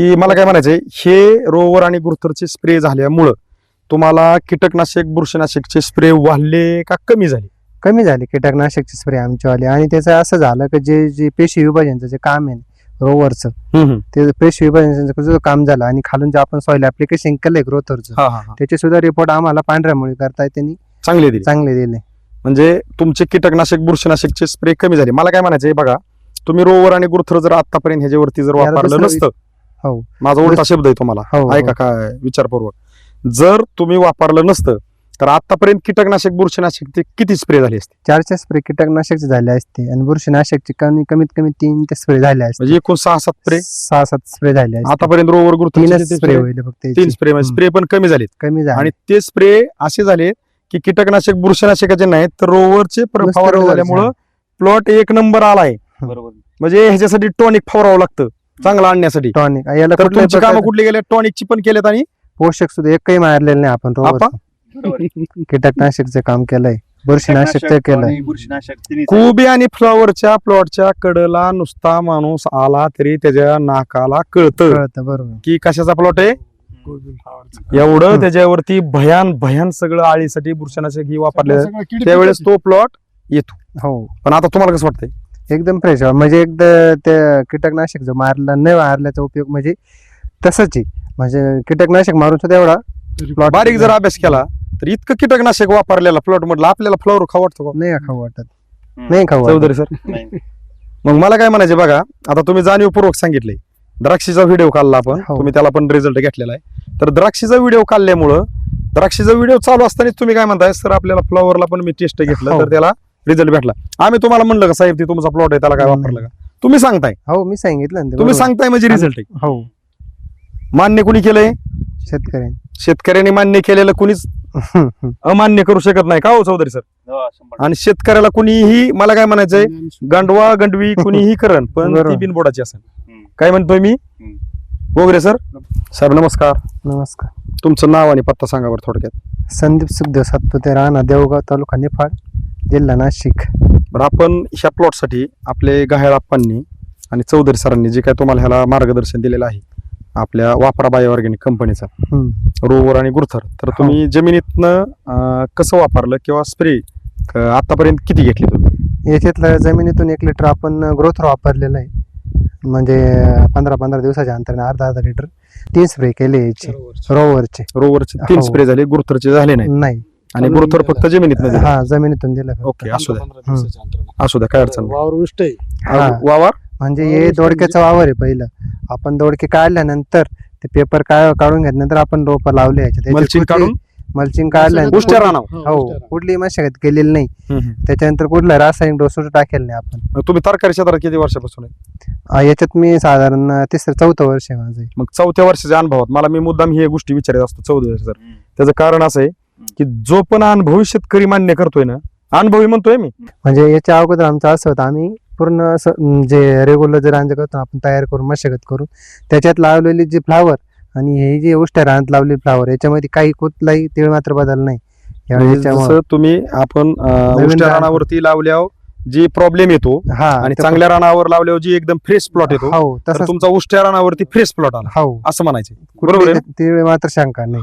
की मला काय म्हणायचंय हे रोवर आणि गुरुथरचे स्प्रे झाल्यामुळं तुम्हाला कीटकनाशक बुरशीनाशकचे स्प्रे वाढले का कमी झाले? कमी झाले कीटकनाशकचे स्प्रे आमच्यावाले. आणि त्याचं असं झालं की जे जे पेशी विभाजनचं जे काम आहे रोवरचं ते पेशी विभाजनाचं जो काम झालं आणि खालून जे आपण सॉइल ऍप्लिकेशन केलंय ग्रोथरचं त्याचे सुद्धा रिपोर्ट आम्हाला पांढऱ्या मुळे करताय त्यांनी. चांगले दिले. चांगले दिले. म्हणजे तुमचे कीटकनाशक बुरशीनाशकचे स्प्रे कमी झाले. मला काय म्हणायचंय बघा तुम्ही रोवर आणि गुरुथर जर आतापर्यंत ह्याच्यावरती जर वापरलं नसतं हो. माझा उलटा शब्द आहे तुम्हाला. हो, हो. ऐका काय विचारपूर्वक. जर तुम्ही वापरलं नसतं तर आतापर्यंत कीटकनाशक बुरशीनाशक किती स्प्रे झाले असते? चारशे स्प्रे कीटकनाशकचे झाले असते आणि बुरशीनाशकचे कमी कमीत कमी तीन ते स्प्रे झाले असते. म्हणजे एकूण सहा सात स्प्रे? सहा सात स्प्रे झाले असते. आतापर्यंत रोवर तीनच स्प्रे होईल फक्त तीन याचे. स्प्रे हम्म. स्प्रे पण कमी झालेत. कमी झाले. आणि ते स्प्रे असे झाले की कीटकनाशक बुरशीनाशकाचे नाहीत तर रोवरचे नुसते फवारणी rover चे. झाल्यामुळं प्लॉट एक नंबर आलाय. बरोबर. म्हणजे ह्याच्यासाठी टॉनिक फवारावं लागतं. चांगलं आणण्यासाठी. टॉनिक याला तर कुठल्याही तुमची कामं प्रकारचं कुठली गेले? टॉनिकची पण केलेत आणि? पोषक सुद्धा एकही मारलेलं नाही आपण आपा? बरोबर कीटकनाशकचं काम केलंय. बुरशीनाशक ते केलंय कोबी आणि फ्लॉवरच्या प्लॉटच्या कडला नुसता माणूस आला तरी त्याच्या नाकाला कळतं. कळतं बरोबर. की कशाचा प्लॉट आहे? एवढं हम्म. त्याच्यावरती भयान भयान सगळं आळीसाठी बुरशीनाशक ही वापरले त्यावेळेस तो प्लॉट हो. पण आता तुम्हाला कसं वाटतंय? एकदम फ्रेश म्हणजे एकदा ते कीटकनाशक जो मारला न मारल्याचा उपयोग म्हणजे तसंच आहे. म्हणजे कीटकनाशक मारून सुद्धा एवढा plot बारीक जर अभ्यास केला तर इतकं कीटकनाशक वापरलेला प्लॉट मधलं आपल्याला फ्लॉवर खाऊ वाटतो का? नाही खाऊ वाटत. नाही खाऊ वाटत. चौधरी सर नाही. मग मला काय म्हणायचे बघा आता तुम्ही जाणीवपूर्वक सांगितले. द्राक्षीचा व्हिडिओ काढला आपण हो. तुम्ही त्याला पण रिझल्ट घेतलेला आहे. तर द्राक्षीचा व्हिडिओ काढल्यामुळं द्राक्षीचा व्हिडिओ चालू असताना तुम्ही काय म्हणताय सर आपल्याला फ्लॉवरला पण मी टेस्ट घेतलं हो. तर त्याला रिझल्ट भेटला. आम्ही तुम्हाला म्हणलं का साहेब ती तुमचा प्लॉट आहे त्याला काय. वापरलं का? तुम्ही सांगताय. हो मी सांगितलं ना ते तुम्ही बरोबर. सांगताय म्हणजे रिझल्ट आहे. हो. मान्य कुणी केलंय? शेतकऱ्यांनी. शेतकऱ्यांनी मान्य केलेलं कुणीच अमान्य करू शकत नाही. का हो चौधरी सर? हो, आणि शेतकऱ्याला कुणीही मला काय म्हणायचंय गांडवा गंडवी कुणीही करण पण बरोबर. बिनबोडाची असेल. हम्म. काय म्हणतोय मी? हम्म. गोगरे सर? साहेब नमस्कार. नमस्कार. तुमचं नाव आणि पत्ता सांगा बरं थोडक्यात. संदीप सुखदेव सातपुते राणा देवगाव तालुका निफाड. जिल्हा नाशिक. बरं आपण ह्या प्लॉटसाठी आपले गहाळाप्पांनी आणि चौधरी सरांनी जे काय तुम्हाला ह्याला मार्गदर्शन दिलेलं आहे आपल्या वापरा बाय ऑर्गॅनिक कंपनीचा हम्म. रोवर आणि गुरथर तर तुम्ही जमिनीतनं कसं वापरलं किंवा स्प्रे आतापर्यंत किती घेतले तुम्ही? याच्यातलं जमिनीतून एक लिटर आपण ग्रोथ वापरलेलं आहे. म्हणजे पंधरा पंधरा दिवसाच्या अंतराने अर्धा अर्धा लिटर तीन स्प्रे केले याचे. रोवरचे. रोवरचे तीन हो. स्प्रे झाले गुरथरचे झाले नाही नाही. आणि गुरथर फक्त जमिनीतनं दिले. हा जमिनीतून दिलं फक्त. ओके असू द्या. असू द्या काय अडचण नाही. वावर उष्ट आहे. हा. अजून वावर? म्हणजे हे दोडक्याचं वावर आहे पहिलं. आपण दोडके काढल्यानंतर ते पेपर का काढून घेतल्यानंतर आपण रोपं लावले याच्यात. मल्चिंग काढून? मल्चिंग काढल्यानंतर उष्ट्या हो कुठली मशागत केलेली नाही. त्याच्यानंतर कुठला रासायनिक डोस टाकेल नाही आपण. मग तुम्ही तरकारी क्षेत्रात किती वर्षापासून आहे? अं, याच्यात मी साधारण तिसरं चौथं वर्ष आहे माझं. मग चौथ्या वर्षाच्या अनुभवात मला मी मुद्दाम ही गोष्टी विचारत असतो चौदा वर्ष. त्याचं कारण असं आहे की जो पण अनुभवी शेतकरी मान्य करतोय ना अनुभवी म्हणतोय मी. म्हणजे याच्या अगोदर आमचं असं होतं आम्ही पूर्ण असं जे रेग्युलर जे रांज करतो आपण तयार करून मशागत करून त्याच्यात लावलेली जी फ्लावर आणि हे जे उष्ट्या रानात लावलेली फ्लावर याच्यामध्ये काही कुठलाही तीळ मात्र बदल नाही. म्हणजे जसं तुम्ही आपण उष्ट्या रान- रानावरती लावल्यावर जी प्रॉब्लेम येतो हा आणि चांगल्या रानावर लावल्यावर जी एकदम फ्रेश प्लॉट येतो हो तुमचा उष्ट्या रानावरती फ्रेश प्लॉट आला. हो. असं म्हणायचं बरोबर आहे तीळ मात्र शंका नाही.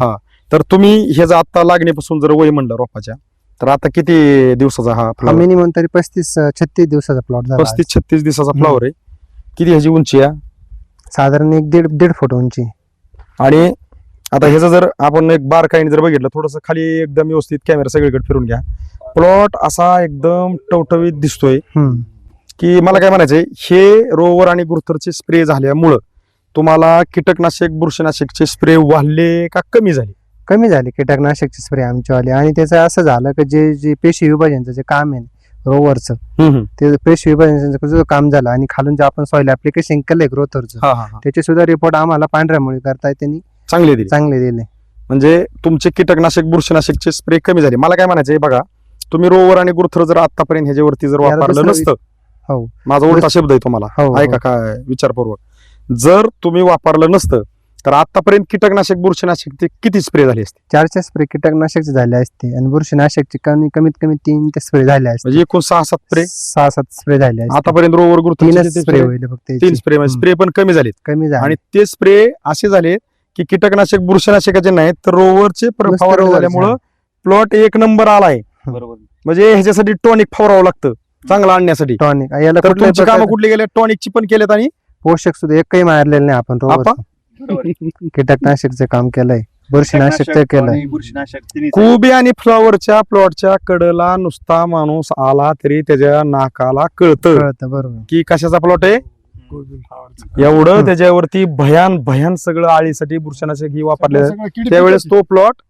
तर तुम्ही हे जर आता लागण्यापासून जर वय म्हणलं रोपाच्या तर आता किती दिवसाचा हा हा फ्लावर मिनिमम तरी पस्तीस छत्तीस दिवसाचा प्लॉट झाला पस्तीस छत्तीस दिवसाचा. फ्लावर आहे. किती ह्याची उंची आहे? साधारण एक दीड दीड फूट उंची. आणि आता ह्याचं जर आपण एक बारकाईने जर बघितलं थोडस खाली एकदम व्यवस्थित कॅमेरा सगळीकडे फिरून घ्या. प्लॉट असा एकदम टवटवीत दिसतोय. हम्म. की मला काय म्हणायचंय हे रोवर आणि गुरुथरचे स्प्रे झाल्यामुळं तुम्हाला कीटकनाशक बुरशीनाशकचे स्प्रे वाढले का कमी झाले? कमी झाले. कीटकनाशकचे स्प्रे आमच्यावाले. आणि त्याचं असं झालं की जे जे पेशी विभाजनचं जे काम आहे रोवरचं ते पेशी विभाजनाचं जो काम झालं आणि खालून जे आपण सॉइल ऍप्लिकेशन केलंय ग्रोथरचं. त्याचे सुद्धा रिपोर्ट आम्हाला पांढऱ्या मुळे करताय त्यांनी. चांगले दिले. चांगले दिले. म्हणजे तुमचे कीटकनाशक बुरशीनाशकचे स्प्रे कमी झाले. मला काय म्हणायचंय बघा तुम्ही रोवर आणि गुरुथर जर आतापर्यंत ह्याच्यावरती जर वापरलं नसतं हो. माझा उलटा शब्द आहे तुम्हाला. हो, हो. ऐका काय विचारपूर्वक. जर तुम्ही वापरलं नसतं तर आतापर्यंत कीटकनाशक बुरशीनाशक किती स्प्रे झाले असते? चारशे स्प्रे कीटकनाशकचे झाले असते आणि बुरशीनाशकचे कमी कमीत कमी तीन ते स्प्रे झाले असते. म्हणजे एकूण सहा सात स्प्रे सहा सात स्प्रे झाले असते. आतापर्यंत रोवर गुरुत्व तीनच स्प्रे होईल फक्त तीन याचे. स्प्रे हम्म. स्प्रे पण कमी झालेत. कमी झाले. आणि ते स्प्रे असे झाले की कीटकनाशक बुरशीनाशकाचे नाहीत तर रोवरचे नुसतं फवारणी rover झाल्यामुळं झालं. प्लॉट एक नंबर आलाय बरोबर. म्हणजे ह्याच्यासाठी टॉनिक फवारावं लागतं चांगलं आणण्यासाठी. टॉनिक याला तर कुठल्याही तुमची कामं प्रकारचं? कुठली गेले टॉनिकची पण केलेत आणि? पोषक सुद्धा एकही मारलेलं नाही आपण? रोवर कीटकनाशकचं काम केलंय. बुरशीनाशकचं केलंय. बुरशीनाशक कुबी आणि फ्लॉवरच्या प्लॉटच्या कडला नुसता माणूस आला तरी त्याच्या नाकाला कळतं. कळतं बरोबर. की कशाचा प्लॉट आहे? एवढं. त्याच्यावरती भयान भयान सगळं आळीसाठी बुरशीनाशक ही वापरले जातं. त्यावेळेस तो प्लॉट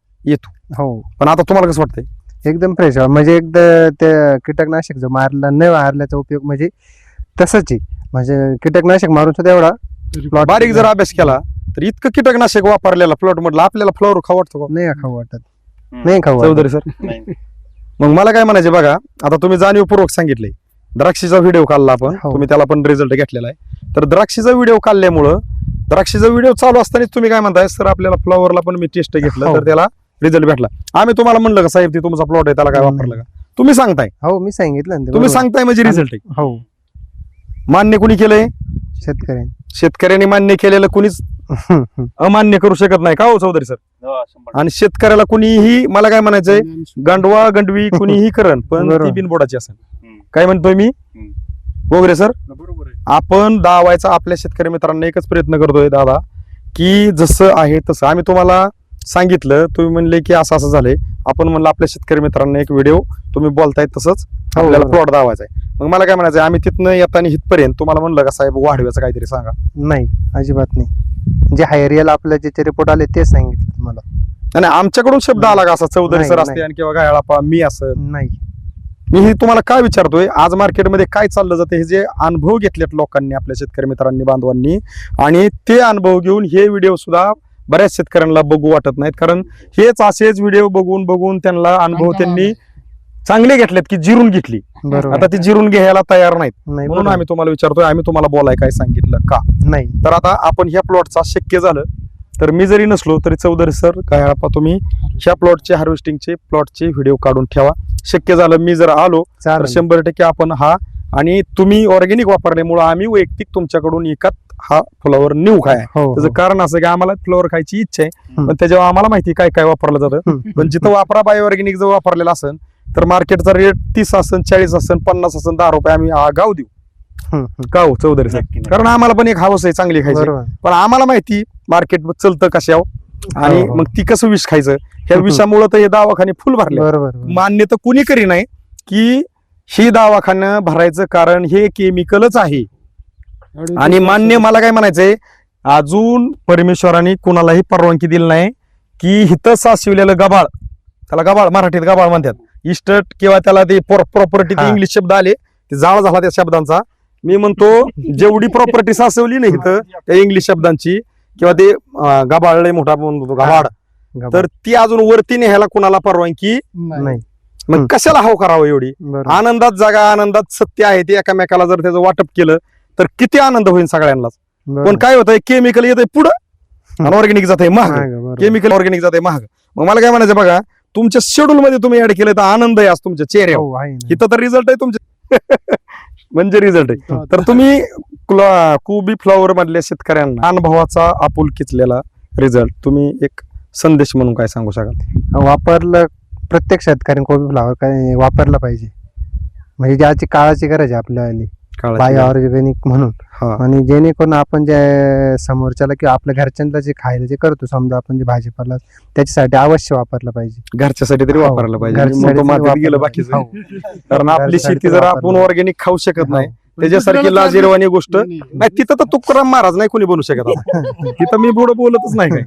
हो. पण आता तुम्हाला कसं वाटतंय? एकदम फ्रेश म्हणजे एकदा ते कीटकनाशक जो मारला न मारल्याचा उपयोग म्हणजे तसंच आहे. म्हणजे कीटकनाशक मारून सुद्धा एवढा plot बारीक जर अभ्यास केला तर इतकं कीटकनाशक वापरलेला प्लॉट मधलं आपल्याला फ्लॉवर खाऊ वाटतो का नाही खाऊ वाटत. नाही खाऊ वाटत चौधरी सर नाही. मग मला काय म्हणायचे बघा आता तुम्ही जाणीवपूर्वक सांगितले द्राक्षीचा व्हिडिओ काढला आपण हो. तुम्ही त्याला पण रिझल्ट घेतलेला आहे तर द्राक्षीचा व्हिडिओ काढल्यामुळं द्राक्षीचा व्हिडिओ चालू असतानाच तुम्ही काय म्हणताय सर आपल्याला फ्लॉवरला पण मी टेस्ट घेतलं हो. तर त्याला रिझल्ट भेटला आम्ही तुम्हाला म्हणलं का साहेब ते तुमचा प्लॉट आहे त्याला काय. वापरलं का तुम्ही सांगताय हो मी सांगितलं ना ते तुम्ही बरोबर. सांगताय म्हणजे रिझल्ट आहे हो मान्य कुणी केलंय शेतकरी शेतकऱ्यांनी मान्य केलेलं कुणीच अमान्य करू शकत नाही. का हो चौधरी सर? हो, आणि शेतकऱ्याला कुणीही मला काय म्हणायचंय गांडवा गंडवी कुणीही करण पण बरोबर. ती बिनबोडाची असेल. काय म्हणतोय मी? हम्म. गोगरे सर? बरोबर आहे. आपण दावायचा आपल्या शेतकरी मित्रांना एकच प्रयत्न करतोय दादा की जसं आहे तसं. आम्ही तुम्हाला सांगितलं तुम्ही म्हणले की असं असं झालंय. आपण म्हणलं आपल्या शेतकरी मित्रांना एक व्हिडिओ तुम्ही बोलताय तसंच. आपल्याला बरोबर. प्लॉट दावायचा आहे. मग मला काय म्हणायचं आम्ही तिथनं येताना इथपर्यंत तुम्हाला म्हणलं का साहेब वाढवायचं काहीतरी सांगा? नाही अजिबात नाही. जे हायरियल आपले जे रिपोर्ट आले ते सांगितलं तुम्हाला. आणि आमच्याकडून शब्द आला का असा चौधरी नाही, सर असते नाही. आणि किंवा गायळापा मी असं? नाही. मी हे तुम्हाला काय विचारतोय? आज मार्केटमध्ये काय चाललं जातं? हे जे अनुभव घेतलेत लोकांनी आपल्या शेतकरी मित्रांनी बांधवांनी आणि ते अनुभव घेऊन हे व्हिडिओ सुद्धा बऱ्याच शेतकऱ्यांना बघू वाटत नाहीत. कारण हेच असेच व्हिडिओ बघून बघून त्यांना अनुभव त्यांनी चांगले घेतलेत की जिरून घेतली. बरोबर. आता ती जिरून घ्यायला तयार नाहीत. नाही म्हणून बरोबर. आम्ही तुम्हाला विचारतोय आम्ही तुम्हाला बोलाय काय सांगितलं का? नाही. तर आता आपण ह्या प्लॉटचा शक्य झालं तर मी जरी नसलो तरी चौधरी सर काय तुम्ही ह्या प्लॉटचे हार्वेस्टिंगचे प्लॉटचे व्हिडिओ काढून ठेवा. शक्य झालं मी जर आलो तर चालेल. शंभर टक्के आपण हा आणि तुम्ही ऑर्गॅनिक वापरल्यामुळे आम्ही वैयक्तिक तुमच्याकडून एकात हा फ्लॉवर नेऊ काय? हो त्याचं कारण असं की आम्हाला फ्लॉवर खायची इच्छा आहे. हम्म. पण त्याच्यावर आम्हाला माहिती आहे काय काय वापरलं जातं. हम्म. पण जिथं वापरा बाय ऑर्गॅनिक जर वापरलेला असेल तर मार्केटचा रेट तीस असेल चाळीस असेल पन्नास असेल दहा रुपये आम्ही आ, गाव देऊ. गाव चौधरी. कारण आम्हाला पण एक हावस आहे चांगली खायची. पण आम्हाला माहिती मार्केट चलतं कशावर. आणि हो, हो. मग ती कसं विष खायचं? ह्या विषामुळे तर हे दवाखाने फुल भरले. मान्य तर कुणी करी नाही की ही दवाखानं भरायचं कारण हे केमिकलच आहे. आणि मान्य मला काय म्हणायचंय अजून परमेश्वराने कुणालाही परवानगी दिली नाही की हिथं सासिवलेलं गबाळ त्याला गबाळ मराठीत गबाळ म्हणतात. इस्टट किंवा त्याला ते प्रॉपर्टी हा. इंग्लिश शब्द आले ते जाळ झाला त्या शब्दांचा मी म्हणतो जेवढी प्रॉपर्टी सासवली नाही इथं त्या इंग्लिश शब्दांची किंवा ते अं, गबाळ लय मोठा म्हणतो गबाड. तर ती अजून वरती न्यायला कुणाला परवानगी नाही मग. कशाला हाव करावं एवढी आनंदात जागा आनंदात सत्य आहे ते एकामेकाला जर त्याचं वाटप केलं तर किती आनंद होईल सगळ्यांनाच. पण काय होतंय केमिकल येतंय पुढं आणि ऑर्गॅनिक जात आहे महाग. केमिकल ऑर्गॅनिक जात आहे महाग मग मला काय म्हणायचं बघा तुमच्या शेड्यूल मध्ये तुम्ही ऍड केलं तर आनंद आहे आज तुमच्या चेहऱ्यावर. हो. इथं तर रिझल्ट आहे तुमचे. म्हणजे रिझल्ट आहे. तर तुम्ही कुबी फ्लॉवर मधल्या शेतकऱ्यांना अनुभवाचा आपुलकीचलेला रिझल्ट तुम्ही एक संदेश म्हणून काय सांगू शकाल? वापरलं प्रत्येक शेतकऱ्याने कोबी फ्लावर काय वापरला पाहिजे. म्हणजे ज्याची काळाची गरज आहे आपल्याला बाय. ऑर्गॅनिक म्हणून हा. आणि जेणेकरून आपण जे समोरच्याला किंवा आपल्या घरच्यांना जे खायला जे करतो समजा आपण जे भाजीपाला त्याच्यासाठी अवश्य वापरला पाहिजे घरच्यासाठी तरी हो. वापरला गेलं पाहिजे. हो. कारण आपली शेती जर आपण ऑर्गॅनिक खाऊ शकत नाही हो. त्याच्यासारखी लाजीरवाणी गोष्ट नाही तिथं तर तुकाराम महाराज नाही कोणी बनू शकत आता. तिथं मी पुढे बोलतच नाही काय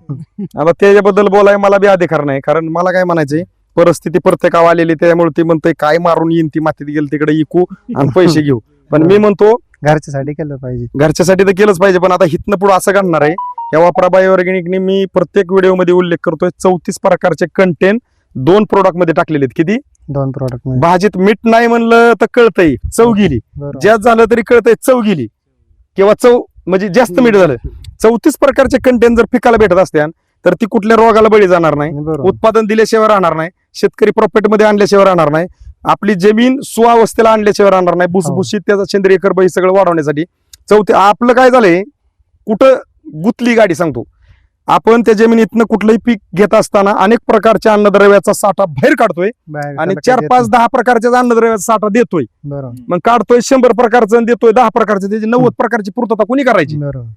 आता त्याच्याबद्दल बोलाय मला बी अधिकार नाही कारण मला काय म्हणायचंय परिस्थिती प्रत्येकावर आलेली त्यामुळे ती म्हणते काय मारून येईन ती मातीत गेली तिकडे इकू आणि पैसे घेऊ पण मी म्हणतो घरच्यासाठी केलं पाहिजे. घरच्यासाठी तर केलंच पाहिजे पण आता हिथनं पुढे असं घडणार आहे. या वापरा बाय ऑर्गॅनिकने मी प्रत्येक व्हिडिओमध्ये उल्लेख करतोय चौतीस प्रकारचे कंटेंट दोन प्रोडक्टमध्ये टाकलेले आहेत किती? दोन प्रोडक्टमध्ये. भाजीत मीठ नाही म्हणलं तर कळतंय चव गेली. बरोबर. जास्त झालं तरी कळतंय चव गेली. किंवा चव म्हणजे जास्त मीठ झालं. चौतीस प्रकारचे कंटेन जर पिकाला भेटत असत्यान तर ती कुठल्या रोगाला बळी जाणार नाही. उत्पादन दिल्याशिवाय राहणार नाही. शेतकरी प्रॉफिटमध्ये आणल्याशिवाय राहणार नाही. आपली जमीन सुअवस्थेला आणल्याशिवाय राहणार नाही. भुसभुशीत त्याचा सेंद्रिय कर्ब हे सगळं वाढवण्यासाठी. चौथे आपलं काय झालंय? कुठं गुतली गाडी सांगतो. आपण त्या जमिनीतनं कुठलंही पीक घेत असताना अनेक प्रकारच्या अन्नद्रव्याचा साठा बाहेर काढतोय आणि चार पाच दहा प्रकारच्या अन्नद्रव्याचा साठा देतोय. मग काढतोय शंभर प्रकारचं देतोय दहा प्रकारचं. त्याची नव्वद प्रकारची पूर्तता कोणी करायची? बरोबर.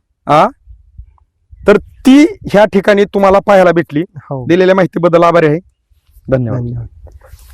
तर ती ह्या ठिकाणी तुम्हाला पाहायला भेटली. हो. दिलेल्या माहितीबद्दल आभारी आहे. धन्यवाद.